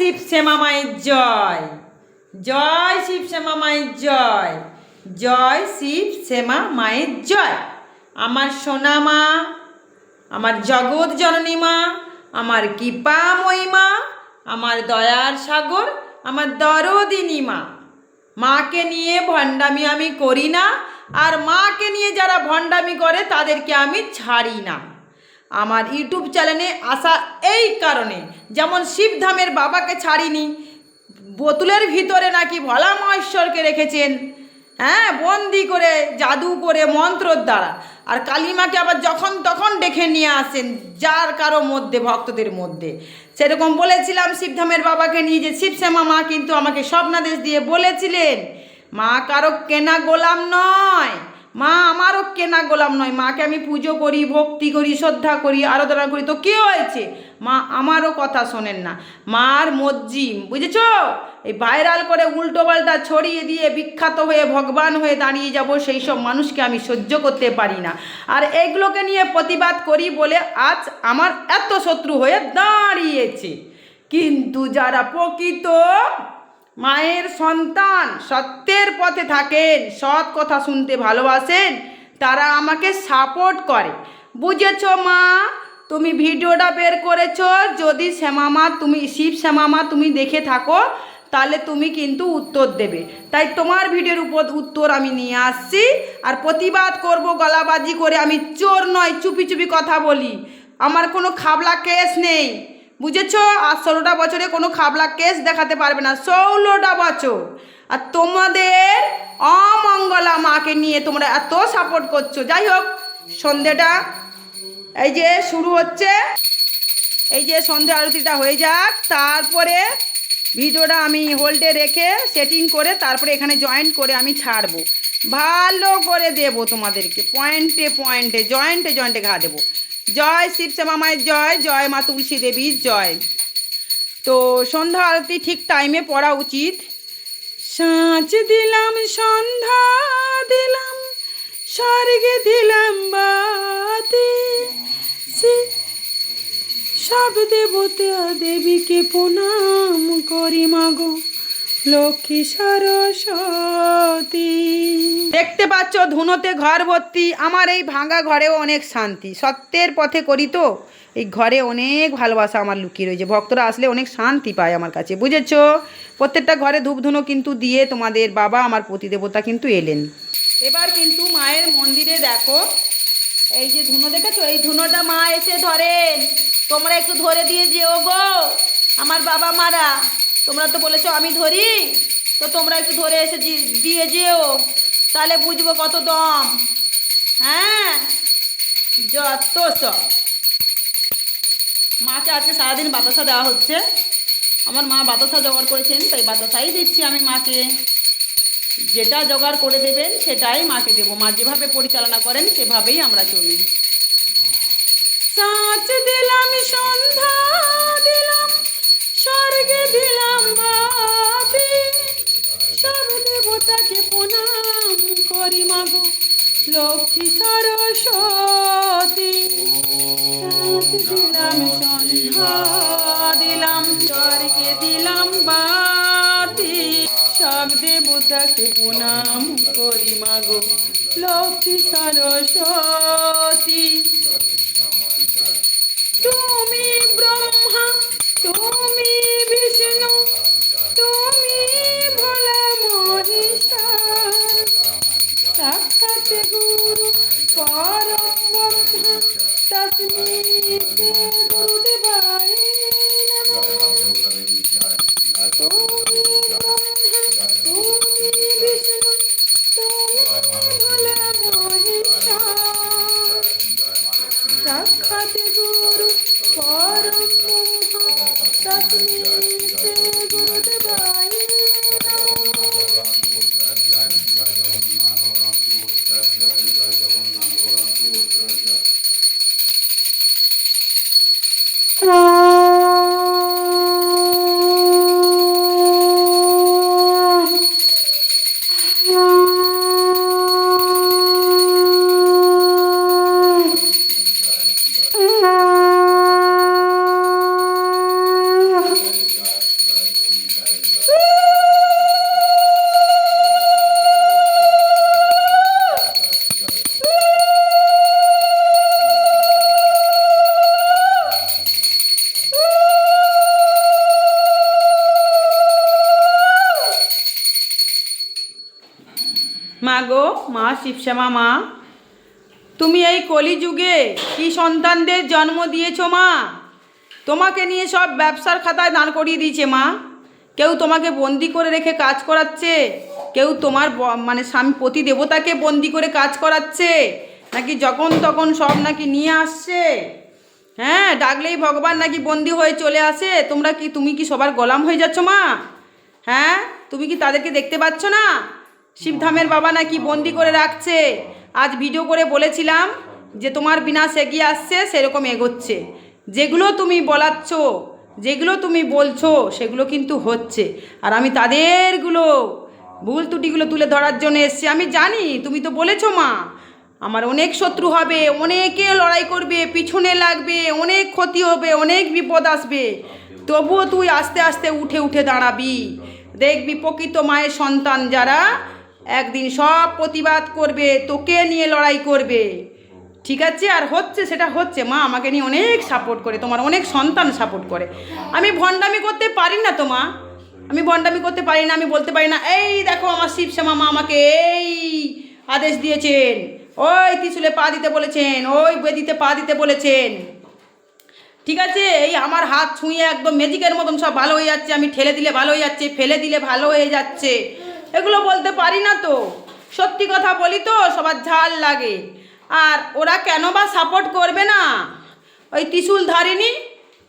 শিব শ্যামা মায়ের জয়। জয় শিব শ্যামা মায়ের জয়। জয় শিব শ্যামা মায়ের জয়। আমার সোনা মা, আমার জগৎ জননী মা, আমার কৃপা মহিমা, আমার দয়ার সাগর, আমার দরদিনী মা। মাকে নিয়ে ভণ্ডামি আমি করি না, আর মাকে নিয়ে যারা ভণ্ডামি করে তাদেরকে আমি ছাড়ি না। আমার ইউটিউব চ্যানেলে আসা এই কারণে। যেমন শিবধামের বাবাকে ছাড়িনি, বোতলের ভিতরে নাকি ভোলা মহেশ্বরকে রেখেছেন। হ্যাঁ বন্দি করে, জাদু করে, মন্ত্রর দ্বারা। আর কালিমাকে আবার যখন তখন ডেকে নিয়ে আসেন, যার কারও মধ্যে, ভক্তদের মধ্যে। সেরকম বলেছিলাম শিবধামের বাবাকে নিয়ে যে শিবশ্যামা মা কিন্তু আমাকে স্বপ্নাদেশ দিয়ে বলেছিলেন, মা কারও কেনা গোলাম নয়। মা, আমারও কেনা গোলাম নয়। মাকে আমি পুজো করি, ভক্তি করি, শ্রদ্ধা করি, আরাধনা করি। তো কী হয়েছে? মা, আমারও কথা শোনেন না। মার মজ্জিম, বুঝেছ? এই ভাইরাল করে উল্টো পাল্টা ছড়িয়ে দিয়ে বিখ্যাত হয়ে ভগবান হয়ে দাঁড়িয়ে যাব, সেই সব মানুষকে আমি সহ্য করতে পারি না। আর এইগুলোকে নিয়ে প্রতিবাদ করি বলে আজ আমার এত শত্রু হয়ে দাঁড়িয়েছে। কিন্তু যারা প্রকৃত মায়ের সন্তান সত্যের পথে থাকেন, সৎ কথা শুনতে ভালোবাসেন, তারা আমাকে সাপোর্ট করে। বুঝেছ মা, তুমি ভিডিওটা বের করেছ, যদি শ্যামামা তুমি শিব শ্যামামা তুমি দেখে থাকো, তাহলে তুমি কিন্তু উত্তর দেবে। তাই তোমার ভিডিওর উপর উত্তর আমি নিয়ে আসছি, আর প্রতিবাদ করব, গলাবাজি করে আমি চোর নয়, চুপি চুপি কথা বলি। আমার কোনো খাবলা কেস নেই। বুঝেছ? আর ষোলোটা বছরে কোনো খাবলা কেস দেখাতে পারবে না। ষোলোটা বছর। আর তোমাদের অমঙ্গলা মাকে নিয়ে তোমরা এত সাপোর্ট করছ। যাই হোক, সন্ধেটা এই যে শুরু হচ্ছে। এই যে সন্ধে আরতিটা হয়ে যাক। তারপরে ভিডিওটা আমি হোল্ডে রেখে সেটিং করে তারপরে এখানে জয়েন্ট করে আমি ছাড়বো। ভালো করে দেবো তোমাদেরকে। পয়েন্টে পয়েন্টে জয়েন্টে জয়েন্টে ঘা দেবো। জয় শিব মায়ের জয় জয় মা তুলসী দেবীর জয়। তো সন্ধ্যা আরতি ঠিক টাইমে পড়া উচিত। সাঁচ দিলাম, সন্ধ্যা দিলাম, স্বর্গে দিলাম বাতি। সব দেবতা দেবীকে প্রণাম করি মাগো লক্ষ্মী সরস্বতী। দেখতে পাচ্ছ, ধুনোতে ঘর ভর্তি। আমার এই ভাঙা ঘরেও অনেক শান্তি। সত্যের পথে করি তো। এই ঘরে অনেক ভালোবাসা আমার লুকিয়ে রয়েছে। ভক্তরা আসলে অনেক শান্তি পায় আমার কাছে। বুঝেছ? প্রত্যেকটা ঘরে ধূপ ধুনো কিন্তু দিয়ে তোমাদের বাবা, আমার প্রতিদেবতা কিন্তু এলেন। এবার কিন্তু মায়ের মন্দিরে দেখো। এই যে ধুনো দেখেছ? এই ধুনোটা মা এসে ধরেন। তোমরা একটু ধরে দিয়ে যেও গো। আমার বাবা মারা। তোমরা তো বলেছ আমি ধরি, তো তোমরা একটু ধরে এসে দিয়ে যেও। তাহলে বুঝব কত দম। হ্যাঁ? যত সব। মাকে আজকে সারাদিন বাতাসা দেওয়া হচ্ছে। আমার মা বাতাসা জোগাড় করেছেন, তাই বাতাসাই দিচ্ছি আমি মাকে। যেটা জোগাড় করে দেবেন, সেটাই মাকে দেবো। মা যেভাবে পরিচালনা করেন, সেভাবেই আমরা চলি। সাঁচ দিলাম, সন্ধ্যা দিলাম। স্বর্গে দিলাম বাতি সব দেবতাকে প্রণাম করি মাগো লক্ষ্মী সরস্বতী। দিলাম সন্ধ্যা, দিলাম স্বর্গে দিলাম বাতি সব দেবতাকে প্রণাম করি মাগো লক্ষ্মী সরস্বতী। তুমি ব্রহ্মা তস্মৈ শ্রী গুরুদেবায় নমঃ মা গো মা শিবশ্যামা, মা। তুমি এই কলিযুগে কি সন্তানদের জন্ম দিয়েছ, মা? তোমাকে নিয়ে সব ব্যবসার খাতায় দাঁড় করিয়ে দিয়েছে, মা। কেউ তোমাকে বন্দি করে রেখে কাজ করাচ্ছে? কেউ তোমার মানে স্বামী পতি দেবতাকে বন্দি করে কাজ করাচ্ছে? নাকি যখন তখন সব নাকি নিয়ে আসছে? হ্যাঁ ডাকলেই ভগবান নাকি বন্দি হয়ে চলে আসে। তোমরা কি, তুমি কি সবার গোলাম হয়ে যাচ্ছ, মা? হ্যাঁ তুমি কি তাদেরকে দেখতে পাচ্ছ না? শিবধামের বাবা নাকি বন্দি করে রাখছে। আজ ভিডিও করে বলেছিলাম যে তোমার বিনাশ এগিয়ে আসছে, সেরকম এগোচ্ছে। যেগুলো তুমি বলাচ্ছ, যেগুলো তুমি বলছো, সেগুলো কিন্তু হচ্ছে। আর আমি তাদেরগুলো ভুল ত্রুটিগুলো তুলে ধরার জন্য এসছি। আমি জানি, তুমি তো বলেছ মা, আমার অনেক শত্রু হবে, অনেকে লড়াই করবে, পিছনে লাগবে, অনেক ক্ষতি হবে, অনেক বিপদ আসবে। তবুও তুই আস্তে আস্তে উঠে উঠে দাঁড়াবি। দেখবি প্রকৃত মায়ের সন্তান যারা একদিন সব প্রতিবাদ করবে, তোকে নিয়ে লড়াই করবে। ঠিক আছে? আর হচ্ছে, সেটা হচ্ছে। মা আমাকে নিয়ে অনেক সাপোর্ট করে, তোমার অনেক সন্তান সাপোর্ট করে। আমি ভণ্ডামি করতে পারি না তো মা। আমি ভণ্ডামি করতে পারি না, আমি বলতে পারি না, এই দেখো আমার শিবশ্যামা মা আমাকে এই আদেশ দিয়েছেন। ওই ত্রিশুলে পা দিতে বলেছেন, ওই বেদিতে পা দিতে বলেছেন। ঠিক আছে? এই আমার হাত ছুঁয়ে একদম ম্যাজিকের মতন সব ভালো হয়ে যাচ্ছে, আমি ঠেলে দিলে ভালো হয়ে যাচ্ছে, ফেলে দিলে ভালো হয়ে যাচ্ছে। এগুলো বলতে পারি না তো। সত্যি কথা বলি তো, সবার ঝাল লাগে। আর ওরা কেন বা সাপোর্ট করবে না? ওই ত্রিশুল ধারিনি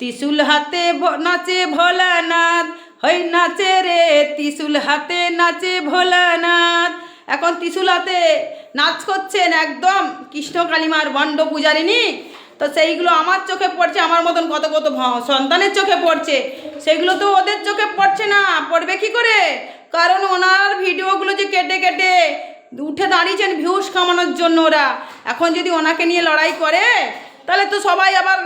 ত্রিশুল হাতে নাচে ভোলানাথ, হই নাচে রে, ত্রিশুল হাতে নাচে ভোলানাথ। এখন ত্রিশুল হাতে নাচ করছেন একদম কৃষ্ণ কালিমার বন্ড পূজারিনী তো সেইগুলো আমার চোখে পড়ছে, আমার মতন কত কত সন্তানের চোখে পড়ছে। সেগুলো তো ওদের চোখে পড়ছে না, পড়বে কি করে? কারণ ওনার ভিডিওগুলো যে কেটে কেটে উঠে দাঁড়িয়েছেন ভিউস কামানোর জন্য ওরা। এখন যদি ওনাকে নিয়ে লড়াই করে, তাহলে তো সবাই আবার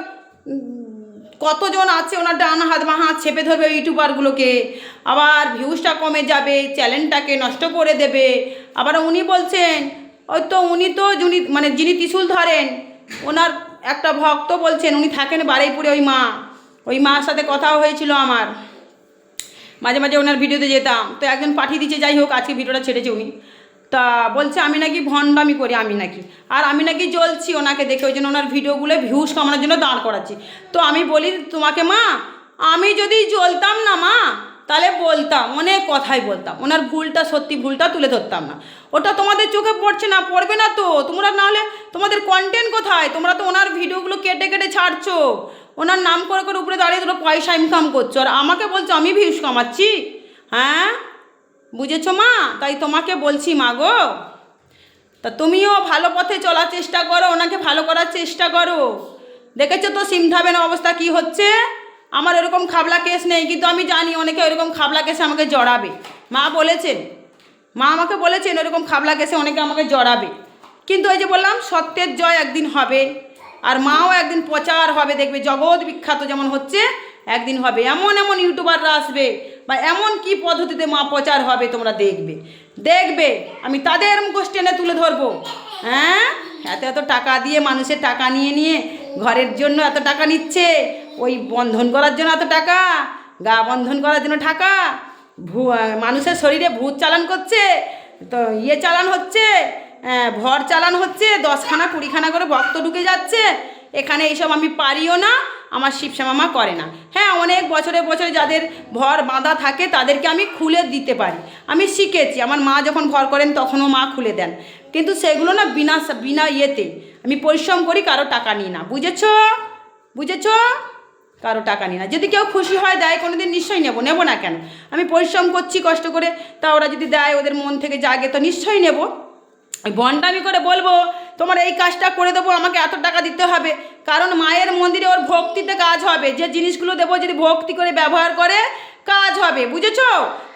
কতজন আছে ওনার ডান হাত বা হাত চেপে ধরবে ইউটিউবারগুলোকে? আবার ভিউজটা কমে যাবে, চ্যানেলটাকে নষ্ট করে দেবে। আবার উনি বলছেন, ওই তো উনি তো যিনি মানে যিনি ত্রিশুল ধরেন, ওনার একটা ভক্ত বলছেন, উনি থাকেন বারুইপুরে ওই মা। ওই মার সাথে কথাও হয়েছিল আমার। মাঝে মাঝে ওনার ভিডিওতে যেতাম। তো একজন পাঠিয়ে দিচ্ছে যাই হোক, আজকে ভিডিওটা ছেড়েছে উনি। তা বলছে, আমি নাকি ভণ্ডামি করি, আমি নাকি। আর আমি নাকি জ্বলছি ওনাকে দেখে, ওই জন্য ওনার ভিডিওগুলো ভিউজ কামানোর জন্য দাঁড় করাচ্ছি। তো আমি বলি, তোমাকে মা, আমি যদি জ্বলতাম না মা, তাহলে বলতাম, অনেক কথাই বলতাম। ওনার ভুলটা সত্যি, ভুলটা তুলে ধরতাম না। ওটা তোমাদের চোখে পড়ছে না, পড়বে না তো। তোমরা নাহলে তোমাদের কন্টেন্ট কোথায়? তোমরা তো ওনার ভিডিওগুলো কেটে কেটে ছাড়ছো। ওনার নাম করে করে উপরে দাঁড়িয়ে তোমরা পয়সা ইনকাম করছ। আর আমাকে বলছো, আমি ভিউজ কামাচ্ছি? হ্যাঁ? বুঝেছ মা? তাই তোমাকে বলছি মা গো। তা তুমিও ভালো পথে চলার চেষ্টা করো, ওনাকে ভালো করার চেষ্টা করো। দেখেছ তো সিমধাবেন অবস্থা কি হচ্ছে? আমার এরকম খাবলা কেস নেই, কিন্তু আমি জানি অনেকে ওইরকম খাবলা কেসে আমাকে জড়াবে। মা বলেছেন, মা আমাকে বলেছেন, ওরকম খাবলা কেসে অনেকে আমাকে জড়াবে। কিন্তু ওই যে বললাম, সত্যের জয় একদিন হবে। আর মাও একদিন প্রচার হবে, দেখবে জগৎ বিখ্যাত যেমন হচ্ছে, একদিন হবে। এমন এমন ইউটিউবাররা আসবে বা এমন কি পদ্ধতিতে মা প্রচার হবে তোমরা দেখবে। দেখবে, আমি তাদের মুখোশ টেনে তুলে ধরবো। হ্যাঁ? এত এত টাকা দিয়ে মানুষের টাকা নিয়ে নিয়ে ঘরের জন্য এত টাকা নিচ্ছে, ওই বন্ধন করার জন্য এত টাকা, গা বন্ধন করার জন্য টাকা, ভূ মানুষের শরীরে ভূত চালান করছে, তো ইয়ে চালান হচ্ছে ভর চালান হচ্ছে, দশখানা, কুড়িখানা করে ভক্ত ঢুকে যাচ্ছে। এখানে এইসব আমি পারিও না, আমার শিবশ্যামা করে না। হ্যাঁ অনেক বছরে বছরে যাদের ভর বাঁধা থাকে, তাদেরকে আমি খুলে দিতে পারি। আমি শিখেছি, আমার মা যখন ভর করেন, তখনও মা খুলে দেন। কিন্তু সেগুলো না বিনা বিনা ইয়েতে। আমি পরিশ্রম করি, কারও টাকা নিই না। বুঝেছ? বুঝেছ? কারও টাকা নিই না। যদি কেউ খুশি হয়, দেয় কোনো দিন নিশ্চয়ই নেব। নেব না কেন? আমি পরিশ্রম করছি কষ্ট করে। তা ওরা যদি দেয়, ওদের মন থেকে জাগে, তো নিশ্চয়ই নেব। বন্ডামি করে বলব, তোমার এই কাজটা করে দেবো, আমাকে এত টাকা দিতে হবে। কারণ মায়ের মন্দিরে ওর ভক্তিতে কাজ হবে। যে জিনিসগুলো দেবো যদি ভক্তি করে ব্যবহার করে, কাজ হবে। বুঝেছ?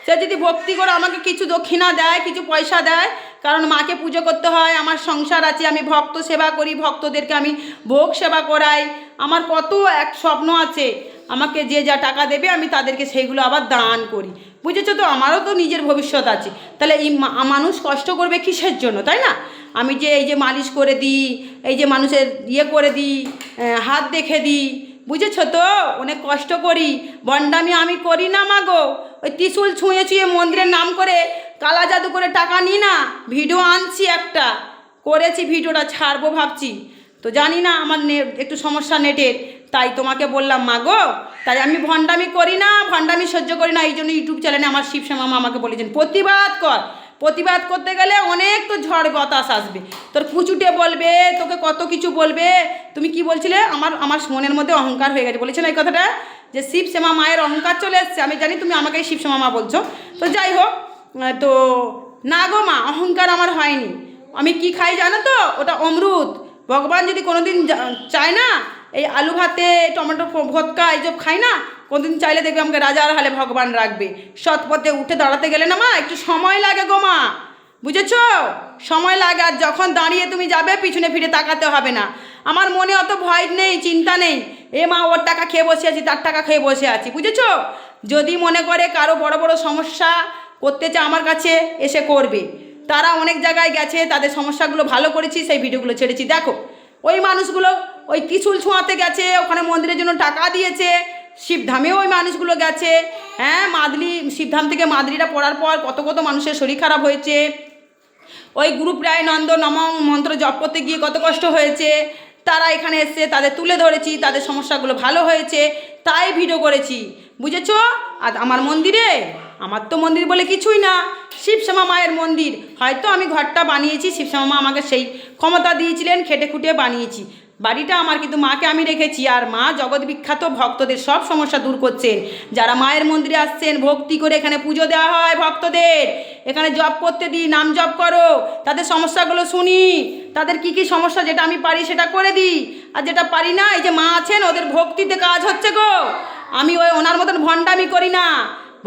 সে যদি ভক্তি করে আমাকে কিছু দক্ষিণা দেয়, কিছু পয়সা দেয়, কারণ মাকে পুজো করতে হয়, আমার সংসার আছে, আমি ভক্ত সেবা করি, ভক্তদেরকে আমি ভোগ সেবা করাই। আমার কত এক স্বপ্ন আছে। আমাকে যে যা টাকা দেবে, আমি তাদেরকে সেইগুলো আবার দান করি। বুঝেছ তো? আমারও তো নিজের ভবিষ্যৎ আছে। তাহলে এই মানুষ কষ্ট করবে কিসের জন্য, তাই না? আমি যে এই যে মালিশ করে দিই, এই যে মানুষের ইয়ে করে দিই হাত দেখে দিই, বুঝেছ তো? অনেক কষ্ট করি। বন্ডামি আমি করি না মাগো ওই ত্রিশুল ছুঁয়ে ছুঁয়ে মন্দিরের নাম করে কালা জাদু করে টাকা নিই না? ভিডিও আনছি একটা। করেছি ভিডিওটা, ছাড়বো ভাবছি। তো জানি না আমার নেট একটু সমস্যা নেটের। তাই তোমাকে বললাম, মা গো, তাই আমি ভণ্ডামি করি না, ভণ্ডামি সহ্য করি না। এই জন্য ইউটিউব চ্যানেলে আমার শিবসা মামা আমাকে বলেছেন, প্রতিবাদ কর। প্রতিবাদ করতে গেলে অনেক তো ঝড় বাতাস আসবে। তোর কুচুটে বলবে, তোকে কত কিছু বলবে। তুমি কি বলছিলে? আমার আমার মনের মধ্যে অহংকার হয়ে গেছে। বলেছিলে এই কথাটা? যে শিব শ্যামা মায়ের অহংকার চলে এসছে। আমি জানি তুমি আমাকে শিব শ্যামা মা বলছো। তো যাই হোক তো না গো মা, অহংকার আমার হয়নি। আমি কি খাই জানো তো? ওটা অমৃত ভগবান যদি কোনোদিন চায় না এই আলু ভাতে, টমেটো ফ- এইসব খাই না, কোনোদিন চাইলে দেখবে আমাকে রাজার হালে ভগবান রাখবে। সৎ পথে উঠে দাঁড়াতে গেলে না মা, একটু সময় লাগে গো মা। বুঝেছ? সময় লাগে আর যখন দাঁড়িয়ে তুমি যাবে, পিছনে ফিরে তাকাতে হবে না। আমার মনে অত ভয় নেই, চিন্তা নেই। এ মা, ওর টাকা খেয়ে বসে আছি, তার টাকা খেয়ে বসে আছি, বুঝেছ? যদি মনে করে কারও বড় বড় সমস্যা করতে চায় আমার কাছে, এসে করবে। তারা অনেক জায়গায় গেছে, তাদের সমস্যাগুলো ভালো করেছি, সেই ভিডিওগুলো ছেড়েছি। দেখো, ওই মানুষগুলো ওই কিচুল ছোঁয়াতে গেছে, ওখানে মন্দিরের জন্য টাকা দিয়েছে। শিবধামেও ওই মানুষগুলো গেছে। হ্যাঁ মাদলি, শিবধাম থেকে মাদলিটা পড়ার পর কত কত মানুষের শরীর খারাপ হয়েছে। ওই গ্রুপ রায় নন্দ নম মন্ত্র জপ করতে গিয়ে কত কষ্ট হয়েছে। তারা এখানে এসছে তাদের তুলে ধরেছি, তাদের সমস্যাগুলো ভালো হয়েছে, তাই ভিডিও করেছি। বুঝেছ? আর আমার মন্দিরে? আমার তো মন্দির বলে কিছুই না। শিবশ্যামা মায়ের মন্দির। হয়তো আমি ঘরটা বানিয়েছি, শিবশ্যামা মা আমাকে সেই ক্ষমতা দিয়েছিলেন খেটে খুঁটে বানিয়েছি। বাড়িটা আমার, কিন্তু মাকে আমি রেখেছি। আর মা জগৎ বিখ্যাত ভক্তদের সব সমস্যা দূর করছেন যারা মায়ের মন্দিরে আসছেন, ভক্তি করে এখানে পুজো দেওয়া হয় ভক্তদের। এখানে জব করতে দিই, নাম জব করো। তাদের সমস্যাগুলো শুনি। তাদের কি কি সমস্যা, যেটা আমি পারি সেটা করে দিই। আর যেটা পারি না, এই যে মা আছেন, ওদের ভক্তিতে কাজ হচ্ছে গো। আমি ওই ওনার মতন ভণ্ডামি করি না।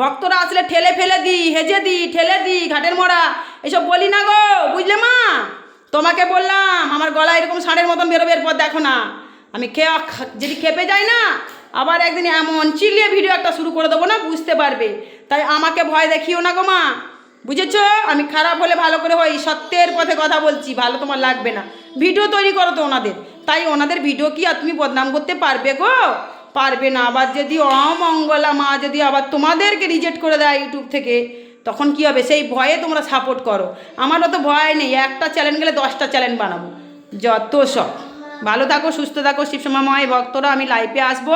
ভক্তরা আসলে ঠেলে ফেলে দিই, হেজে দিই, ঠেলে দিই, ঘাটের মরা। এসব বলি না গো, বুঝলে মা? তোমাকে বললাম, আমার গলা এরকম ষাঁড়ের মতন বেরোবে, এরপর দেখো না। আমি খেয়ে যদি খেপে যাই না, আবার একদিন এমন চিল্লিয়ে ভিডিও একটা শুরু করে দেবো না, বুঝতে পারবে। তাই আমাকে ভয় দেখিও না গো মা। বুঝেছ? আমি খারাপ হলে ভালো করে হই সত্যের পথে কথা বলছি, ভালো তোমার লাগবে না। ভিডিও তৈরি করো তো ওনাদের। তাই ওনাদের ভিডিও কি আর তুমি বদনাম করতে পারবে গো? পারবে না, আবার যদি অমঙ্গলা মা যদি আবার তোমাদেরকে রিজেক্ট করে দেয় ইউটিউব থেকে তখন কি হবে? সেই ভয়ে তোমরা সাপোর্ট করো। আমারও তো ভয় নেই, একটা চ্যানেল গেলে দশটা চ্যানেল বানাবো। যত সব। ভালো থাকো, সুস্থ থাকো শিবসময় ময় ভক্তরা, আমি লাইফে আসব।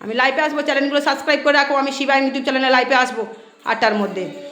আমি লাইফে আসব চ্যানেলগুলো সাবস্ক্রাইব করে রাখো। আমি শিবাই ইউটিউব চ্যানেলে লাইফে আসব। আটটার মধ্যে।